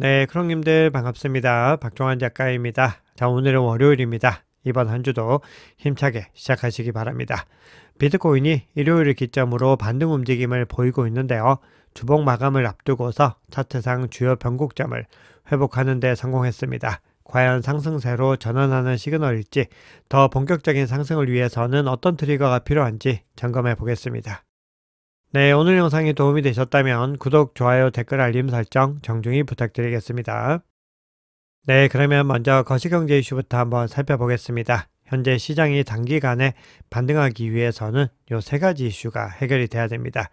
네, 크롱님들 반갑습니다. 박종환 작가입니다. 자, 오늘은 월요일입니다. 이번 한 주도 힘차게 시작하시기 바랍니다. 비트코인이 일요일을 기점으로 반등 움직임을 보이고 있는데요. 주봉 마감을 앞두고서 차트상 주요 변곡점을 회복하는 데 성공했습니다. 과연 상승세로 전환하는 시그널일지 더 본격적인 상승을 위해서는 어떤 트리거가 필요한지 점검해 보겠습니다. 네, 오늘 영상이 도움이 되셨다면 구독, 좋아요, 댓글, 알림 설정 정중히 부탁드리겠습니다. 네, 그러면 먼저 거시경제 이슈부터 한번 살펴보겠습니다. 현재 시장이 단기간에 반등하기 위해서는 요 세 가지 이슈가 해결이 돼야 됩니다.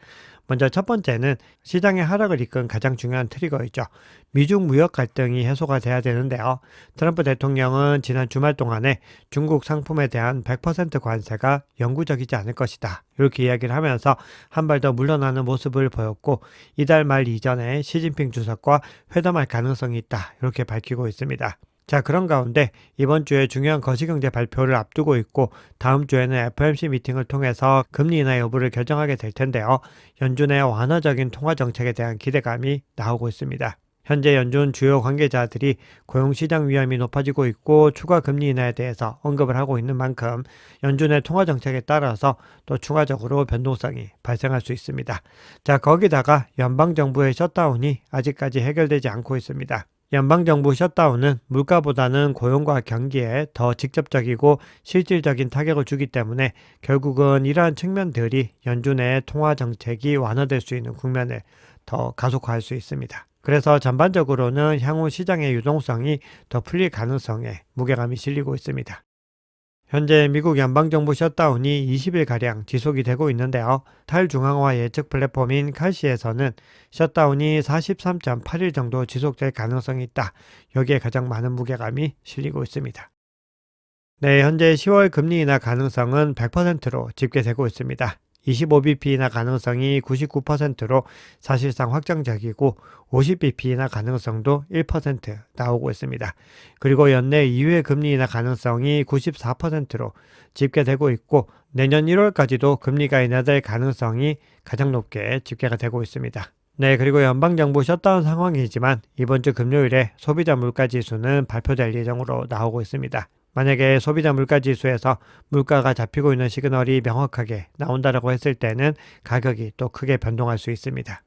먼저 첫 번째는 시장의 하락을 이끈 가장 중요한 트리거이죠. 미중 무역 갈등이 해소가 돼야 되는데요. 트럼프 대통령은 지난 주말 동안에 중국 상품에 대한 100% 관세가 영구적이지 않을 것이다. 이렇게 이야기를 하면서 한 발 더 물러나는 모습을 보였고 이달 말 이전에 시진핑 주석과 회담할 가능성이 있다. 이렇게 밝히고 있습니다. 자, 그런 가운데 이번 주에 중요한 거시경제 발표를 앞두고 있고 다음 주에는 FOMC 미팅을 통해서 금리 인하 여부를 결정하게 될 텐데요. 연준의 완화적인 통화 정책에 대한 기대감이 나오고 있습니다. 현재 연준 주요 관계자들이 고용시장 위험이 높아지고 있고 추가 금리 인하에 대해서 언급을 하고 있는 만큼 연준의 통화 정책에 따라서 또 추가적으로 변동성이 발생할 수 있습니다. 자, 거기다가 연방정부의 셧다운이 아직까지 해결되지 않고 있습니다. 연방정부 셧다운은 물가보다는 고용과 경기에 더 직접적이고 실질적인 타격을 주기 때문에 결국은 이러한 측면들이 연준의 통화 정책이 완화될 수 있는 국면을 더 가속화할 수 있습니다. 그래서 전반적으로는 향후 시장의 유동성이 더 풀릴 가능성에 무게감이 실리고 있습니다. 현재 미국 연방정부 셧다운이 20일가량 지속이 되고 있는데요. 탈중앙화 예측 플랫폼인 칼시에서는 셧다운이 43.8일 정도 지속될 가능성이 있다. 여기에 가장 많은 무게감이 실리고 있습니다. 네, 현재 10월 금리 인하 가능성은 100%로 집계되고 있습니다. 25bp나 가능성이 99%로 사실상 확정적이고 50bp나 가능성도 1% 나오고 있습니다. 그리고 연내 이후의 금리 인하 가능성이 94%로 집계되고 있고 내년 1월까지도 금리가 인하될 가능성이 가장 높게 집계가 되고 있습니다. 네, 그리고 연방정부 셧다운 상황이지만 이번 주 금요일에 소비자 물가 지수는 발표될 예정으로 나오고 있습니다. 만약에 소비자 물가 지수에서 물가가 잡히고 있는 시그널이 명확하게 나온다라고 했을 때는 가격이 또 크게 변동할 수 있습니다.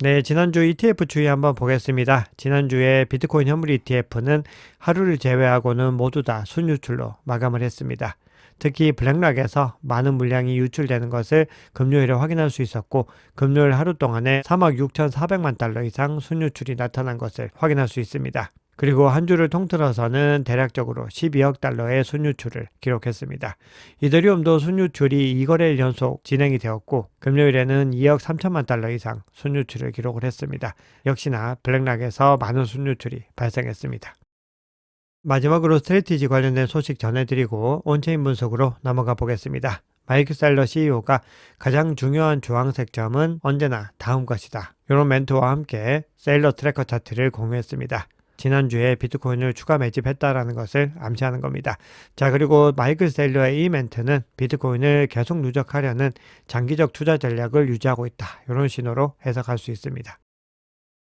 네, 지난주 ETF 추이 한번 보겠습니다. 지난주에 비트코인 현물 ETF는 하루를 제외하고는 모두 다 순유출로 마감을 했습니다. 특히 블랙락에서 많은 물량이 유출되는 것을 금요일에 확인할 수 있었고 금요일 하루 동안에 3억 6,400만 달러 이상 순유출이 나타난 것을 확인할 수 있습니다. 그리고 한 주를 통틀어서는 대략적으로 12억 달러의 순유출을 기록했습니다. 이더리움도 순유출이 2거래일 연속 진행이 되었고 금요일에는 2억 3천만 달러 이상 순유출을 기록을 했습니다. 역시나 블랙락에서 많은 순유출이 발생했습니다. 마지막으로 스트레티지 관련된 소식 전해드리고 온체인 분석으로 넘어가 보겠습니다. 마이크 셀러 CEO가 가장 중요한 주황색 점은 언제나 다음 것이다. 이런 멘트와 함께 셀러 트래커 차트를 공유했습니다. 지난주에 비트코인을 추가 매집했다라는 것을 암시하는 겁니다. 자, 그리고 마이클 셀러의 이 멘트는 비트코인을 계속 누적하려는 장기적 투자 전략을 유지하고 있다. 이런 신호로 해석할 수 있습니다.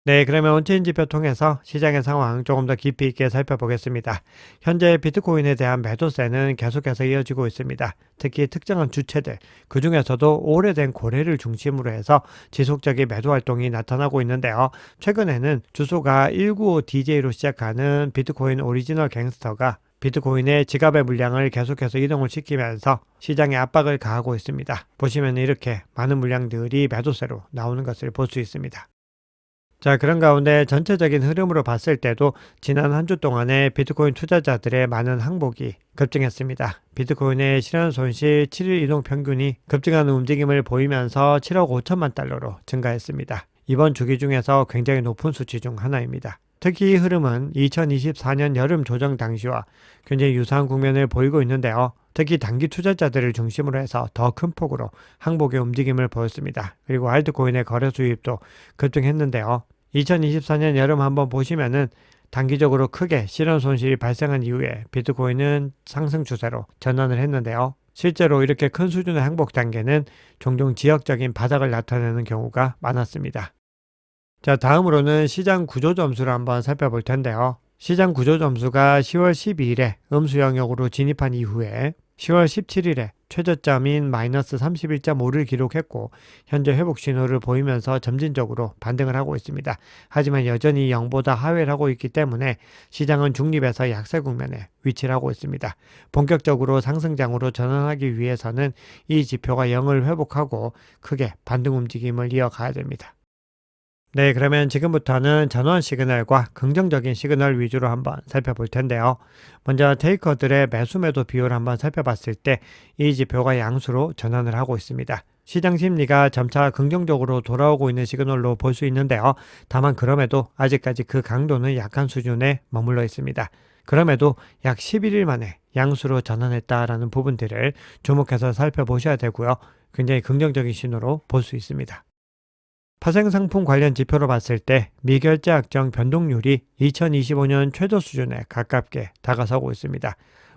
네, 그러면 온체인 지표 통해서 시장의 상황 조금 더 깊이 있게 살펴보겠습니다. 현재 비트코인에 대한 매도세는 계속해서 이어지고 있습니다. 특히 특정한 주체들, 그 중에서도 오래된 고래를 중심으로 해서 지속적인 매도 활동이 나타나고 있는데요. 최근에는 주소가 195DJ로 시작하는 비트코인 오리지널 갱스터가 비트코인의 지갑의 물량을 계속해서 이동을 시키면서 시장에 압박을 가하고 있습니다. 보시면 이렇게 많은 물량들이 매도세로 나오는 것을 볼 수 있습니다. 자, 그런 가운데 전체적인 흐름으로 봤을 때도 지난 한 주 동안에 비트코인 투자자들의 많은 항복이 급증했습니다. 비트코인의 실현 손실 7일 이동 평균이 급증하는 움직임을 보이면서 7억 5천만 달러로 증가했습니다. 이번 주기 중에서 굉장히 높은 수치 중 하나입니다. 특히 이 흐름은 2024년 여름 조정 당시와 굉장히 유사한 국면을 보이고 있는데요. 특히 단기 투자자들을 중심으로 해서 더 큰 폭으로 항복의 움직임을 보였습니다. 그리고 알트코인의 거래 수입도 급증했는데요. 2024년 여름 한번 보시면은 단기적으로 크게 실현 손실이 발생한 이후에 비트코인은 상승 추세로 전환을 했는데요. 실제로 이렇게 큰 수준의 항복 단계는 종종 지역적인 바닥을 나타내는 경우가 많았습니다. 자, 다음으로는 시장 구조 점수를 한번 살펴볼 텐데요. 시장 구조 점수가 10월 12일에 음수 영역으로 진입한 이후에 10월 17일에 최저점인 마이너스 31.5를 기록했고 현재 회복 신호를 보이면서 점진적으로 반등을 하고 있습니다. 하지만 여전히 0보다 하회를 하고 있기 때문에 시장은 중립에서 약세 국면에 위치를 하고 있습니다. 본격적으로 상승장으로 전환하기 위해서는 이 지표가 0을 회복하고 크게 반등 움직임을 이어가야 됩니다. 네, 그러면 지금부터는 전원 시그널과 긍정적인 시그널 위주로 한번 살펴볼 텐데요. 먼저 테이커들의 매수 매도 비율을 한번 살펴봤을 때 이 지표가 양수로 전환을 하고 있습니다. 시장 심리가 점차 긍정적으로 돌아오고 있는 시그널로 볼 수 있는데요. 다만 그럼에도 아직까지 그 강도는 약한 수준에 머물러 있습니다. 그럼에도 약 11일 만에 양수로 전환했다라는 부분들을 주목해서 살펴보셔야 되고요. 굉장히 긍정적인 신호로 볼 수 있습니다. 파생상품 관련 지표로 봤을 때 미결제 악정 변동률이 2025년 최저 수준에 가깝게 다가서고 있습니다.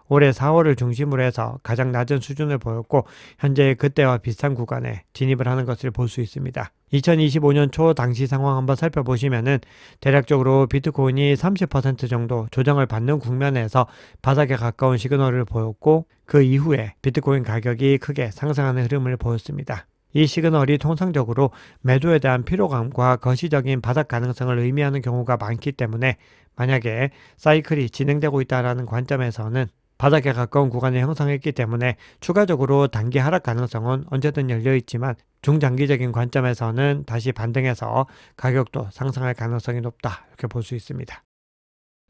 올해 4월을 중심으로 해서 가장 낮은 수준을 보였고 현재 그때와 비슷한 구간에 진입을 하는 것을 볼 수 있습니다. 2025년 초 당시 상황 한번 살펴보시면은 대략적으로 비트코인이 30% 정도 조정을 받는 국면에서 바닥에 가까운 시그널을 보였고 그 이후에 비트코인 가격이 크게 상승하는 흐름을 보였습니다. 이 시그널이 통상적으로 매도에 대한 피로감과 거시적인 바닥 가능성을 의미하는 경우가 많기 때문에 만약에 사이클이 진행되고 있다는 관점에서는 바닥에 가까운 구간을 형성했기 때문에 추가적으로 단기 하락 가능성은 언제든 열려 있지만 중장기적인 관점에서는 다시 반등해서 가격도 상승할 가능성이 높다 이렇게 볼 수 있습니다.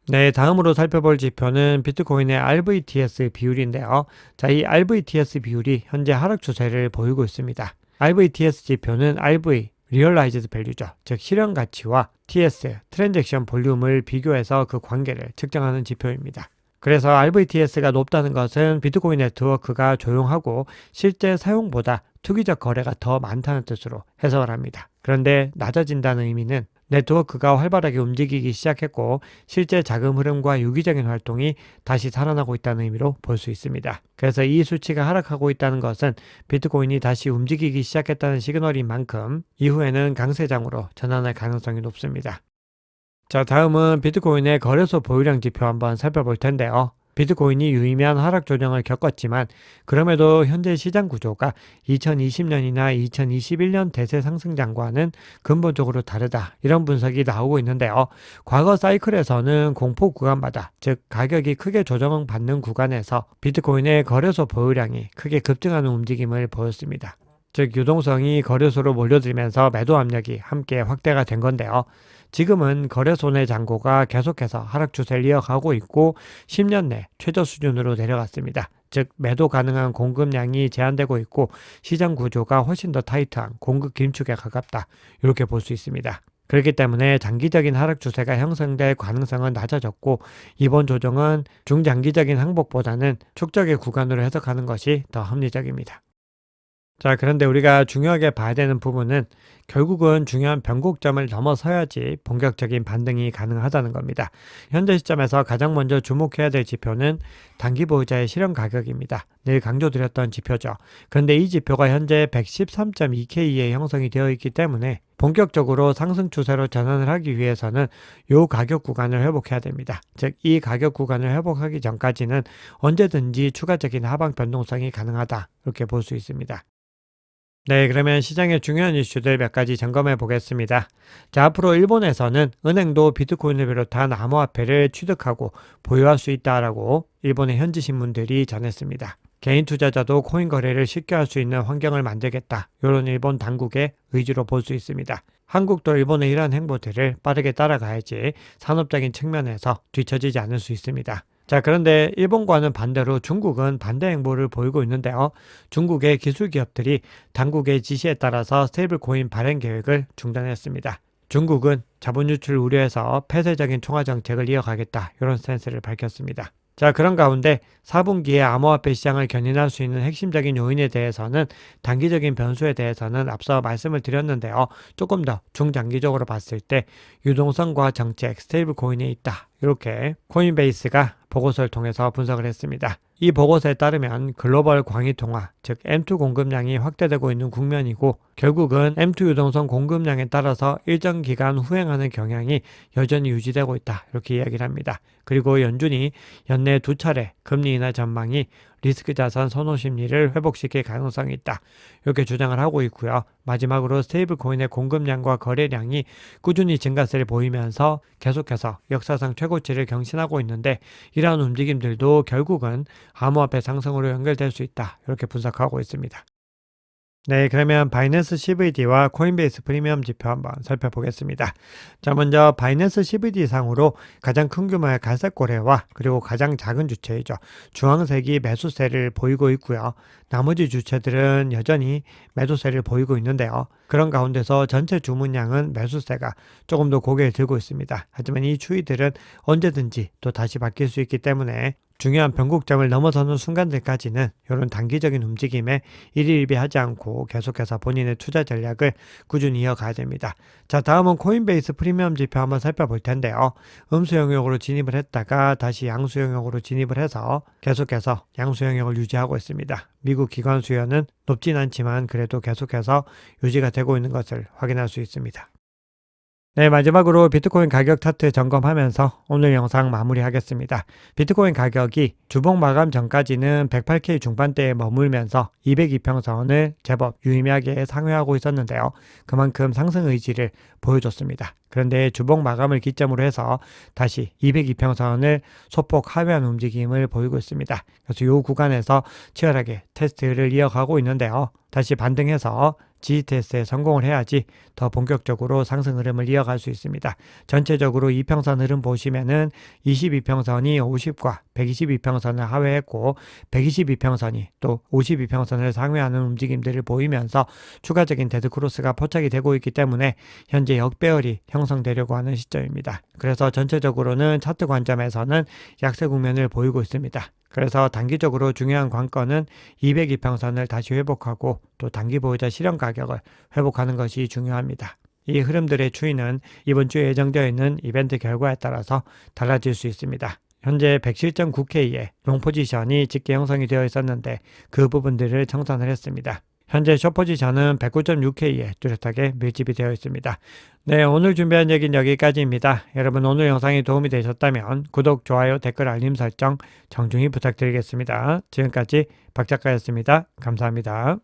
네, 다음으로 살펴볼 지표는 비트코인의 RVTS 비율인데요. 자, 이 RVTS 비율이 현재 하락 추세를 보이고 있습니다. RVTS 지표는 RV 리얼라이즈드 밸류죠. 즉 실현 가치와 TS 트랜잭션 볼륨을 비교해서 그 관계를 측정하는 지표입니다. 그래서 RVTS가 높다는 것은 비트코인 네트워크가 조용하고 실제 사용보다 투기적 거래가 더 많다는 뜻으로 해석을 합니다. 그런데 낮아진다는 의미는 네트워크가 활발하게 움직이기 시작했고 실제 자금 흐름과 유기적인 활동이 다시 살아나고 있다는 의미로 볼 수 있습니다. 그래서 이 수치가 하락하고 있다는 것은 비트코인이 다시 움직이기 시작했다는 시그널인 만큼 이후에는 강세장으로 전환할 가능성이 높습니다. 자, 다음은 비트코인의 거래소 보유량 지표 한번 살펴볼 텐데요. 비트코인이 유의미한 하락 조정을 겪었지만 그럼에도 현재 시장 구조가 2020년이나 2021년 대세 상승장과는 근본적으로 다르다. 이런 분석이 나오고 있는데요. 과거 사이클에서는 공포 구간마다 즉 가격이 크게 조정받는 구간에서 비트코인의 거래소 보유량이 크게 급증하는 움직임을 보였습니다. 즉 유동성이 거래소로 몰려들면서 매도 압력이 함께 확대가 된 건데요. 지금은 거래소 내 잔고가 계속해서 하락 추세를 이어가고 있고 10년 내 최저 수준으로 내려갔습니다. 즉 매도 가능한 공급량이 제한되고 있고 시장 구조가 훨씬 더 타이트한 공급 긴축에 가깝다. 이렇게 볼 수 있습니다. 그렇기 때문에 장기적인 하락 추세가 형성될 가능성은 낮아졌고 이번 조정은 중장기적인 항복보다는 축적의 구간으로 해석하는 것이 더 합리적입니다. 자, 그런데 우리가 중요하게 봐야 되는 부분은 결국은 중요한 변곡점을 넘어서야지 본격적인 반등이 가능하다는 겁니다. 현재 시점에서 가장 먼저 주목해야 될 지표는 단기 보유자의 실현 가격입니다. 늘 강조드렸던 지표죠. 그런데 이 지표가 현재 113.2K에 형성이 되어 있기 때문에 본격적으로 상승 추세로 전환을 하기 위해서는 이 가격 구간을 회복해야 됩니다. 즉, 이 가격 구간을 회복하기 전까지는 언제든지 추가적인 하방 변동성이 가능하다. 이렇게 볼 수 있습니다. 네, 그러면 시장의 중요한 이슈들 몇 가지 점검해 보겠습니다. 자, 앞으로 일본에서는 은행도 비트코인을 비롯한 암호화폐를 취득하고 보유할 수 있다라고 일본의 현지 신문들이 전했습니다. 개인 투자자도 코인 거래를 쉽게 할 수 있는 환경을 만들겠다. 이런 일본 당국의 의지로 볼 수 있습니다. 한국도 일본의 이러한 행보들을 빠르게 따라가야지 산업적인 측면에서 뒤처지지 않을 수 있습니다. 자, 그런데 일본과는 반대로 중국은 반대 행보를 보이고 있는데요. 중국의 기술 기업들이 당국의 지시에 따라서 스테이블 코인 발행 계획을 중단했습니다. 중국은 자본 유출 우려해서 폐쇄적인 총화 정책을 이어가겠다. 이런 스탠스를 밝혔습니다. 자, 그런 가운데 4분기에 암호화폐 시장을 견인할 수 있는 핵심적인 요인에 대해서는 단기적인 변수에 대해서는 앞서 말씀을 드렸는데요. 조금 더 중장기적으로 봤을 때 유동성과 정책, 스테이블 코인에 있다. 이렇게 코인베이스가 보고서를 통해서 분석을 했습니다. 이 보고서에 따르면 글로벌 광의 통화, 즉 M2 공급량이 확대되고 있는 국면이고 결국은 M2 유동성 공급량에 따라서 일정 기간 후행하는 경향이 여전히 유지되고 있다. 이렇게 이야기를 합니다. 그리고 연준이 연내 두 차례 금리 인하 전망이 리스크 자산 선호 심리를 회복시킬 가능성이 있다. 이렇게 주장을 하고 있고요. 마지막으로 스테이블 코인의 공급량과 거래량이 꾸준히 증가세를 보이면서 계속해서 역사상 최고치를 경신하고 있는데 이러한 움직임들도 결국은 암호화폐 상승으로 연결될 수 있다. 이렇게 분석하고 있습니다. 네, 그러면 바이낸스 CVD와 코인베이스 프리미엄 지표 한번 살펴보겠습니다. 자, 먼저 바이낸스 CVD 상으로 가장 큰 규모의 갈색 고래와 그리고 가장 작은 주체이죠. 주황색이 매수세를 보이고 있고요. 나머지 주체들은 여전히 매도세를 보이고 있는데요. 그런 가운데서 전체 주문량은 매수세가 조금 더 고개를 들고 있습니다. 하지만 이 추이들은 언제든지 또 다시 바뀔 수 있기 때문에 중요한 변곡점을 넘어서는 순간들까지는 이런 단기적인 움직임에 일일비하지 않고 계속해서 본인의 투자 전략을 꾸준히 이어가야 됩니다. 자, 다음은 코인베이스 프리미엄 지표 한번 살펴볼 텐데요. 음수 영역으로 진입을 했다가 다시 양수 영역으로 진입을 해서 계속해서 양수 영역을 유지하고 있습니다. 미국 기관 수요는 높진 않지만 그래도 계속해서 유지가 되고 있는 것을 확인할 수 있습니다. 네, 마지막으로 비트코인 가격 차트 점검하면서 오늘 영상 마무리하겠습니다. 비트코인 가격이 주봉 마감 전까지는 108K 중반대에 머물면서 202평선을 제법 유의미하게 상회하고 있었는데요. 그만큼 상승 의지를 보여줬습니다. 그런데 주봉 마감을 기점으로 해서 다시 202평선을 소폭 하회한 움직임을 보이고 있습니다. 그래서 이 구간에서 치열하게 테스트를 이어가고 있는데요. 다시 반등해서 G테스트에 성공을 해야지 더 본격적으로 상승 흐름을 이어갈 수 있습니다. 전체적으로 이평선 흐름 보시면은 22평선이 50과 122평선을 하회했고 122평선이 또 52평선을 상회하는 움직임들을 보이면서 추가적인 데드크로스가 포착이 되고 있기 때문에 현재 역배열이 형성되려고 하는 시점입니다. 그래서 전체적으로는 차트 관점에서는 약세 국면을 보이고 있습니다. 그래서 단기적으로 중요한 관건은 202평선을 다시 회복하고 또 단기 보유자 실현 가격을 회복하는 것이 중요합니다. 이 흐름들의 추이는 이번 주에 예정되어 있는 이벤트 결과에 따라서 달라질 수 있습니다. 현재 107.9K의 롱 포지션이 직계 형성이 되어 있었는데 그 부분들을 청산을 했습니다. 현재 숏 포지션은 109.6K에 뚜렷하게 밀집이 되어 있습니다. 네, 오늘 준비한 얘기는 여기까지입니다. 여러분 오늘 영상이 도움이 되셨다면 구독, 좋아요, 댓글, 알림 설정 정중히 부탁드리겠습니다. 지금까지 박 작가였습니다. 감사합니다.